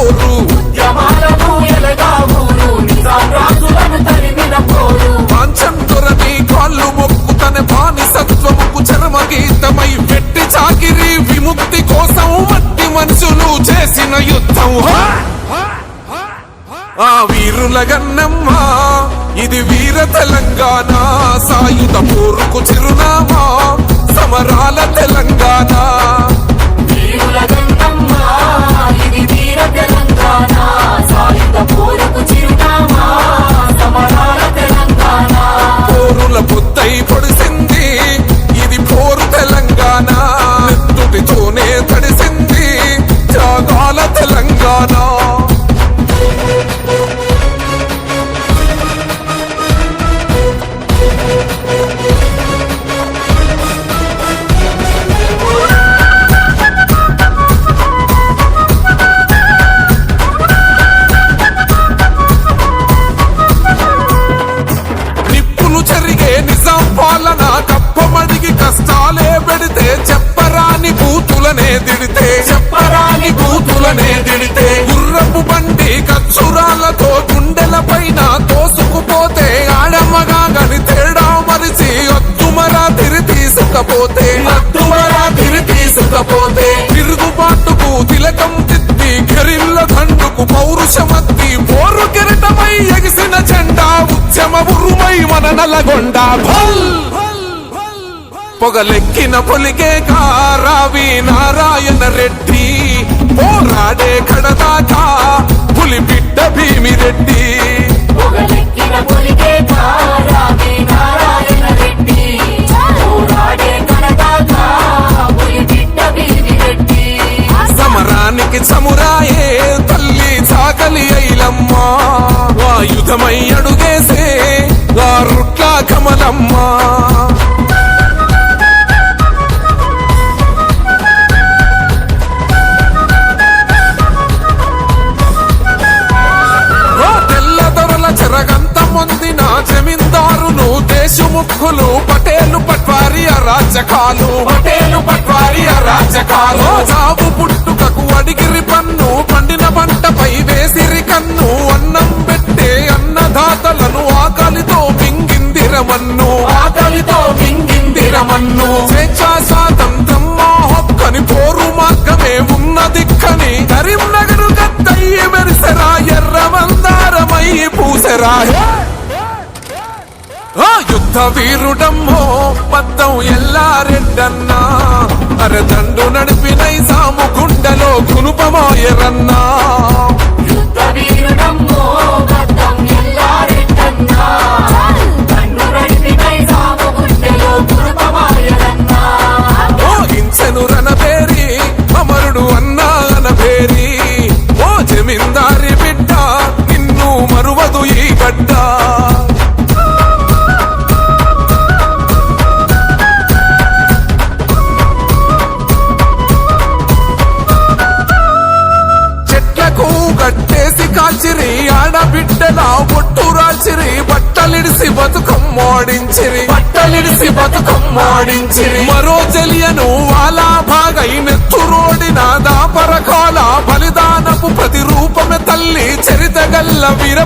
పోరు దొరని కాళ్ళు మొక్కు తన పెట్టి చాకిరి విముక్తి కోసం మట్టి మనుషులు చేసిన యుద్ధం. ఆ వీరుల గన్నమ్మా ఇది వీర తెలంగాణ. సాయుధ పూర్వకు చిరునామా. తీసుకపోతే తిరుగుబాటుకు తిలకం తిత్తి గరిల్ల దండుకు పౌరుషమత్తి పోరు కిరటమై ఎగిసిన జెండా ఉద్యమ ఉరుమై మన నలగొండ భల్! పొగలెక్కిన పొలికే కారావి నారాయణ రెడ్డి. ఆయుధమై అడుగేసే గారుట్ల కమలమ్మ. మొందిన జమీందారులు దేశముఖులు పటేలు పట్వారి అరాచకాలు. పటేలు పట్వారి అరాచకాలు. చావు పుట్టుకకు అడిగిరి పన్ను మన్ను. స్వేచ్ఛా స్వాతంత్రం మా హక్కని పోరు మార్గమే ఉన్న దిక్కని కరీంనగర్ గద్దయ్యి మెరిసెరా ఎర్ర మందారమై పూసెరా. యుద్ధ వీరుడమ్మో పద్దం ఎల్లారెడ్డన్నా అరదండు నడిపినై సాము గుండెలో గునుపమాయరన్నా కాచిరి కాల్చిరి ఆడబిడ్డల ఒట్టు రాల్చిరి బట్టలిడిసి బతుకమ్మాడించిరి బట్టలిడిసి బతుకమ్మాడించిరి మరో జలియను వాలా భాగై నెత్తురోడిన దాపరకాల బలిదానపు ప్రతిరూపమే తల్లి చరితగల్ల వీర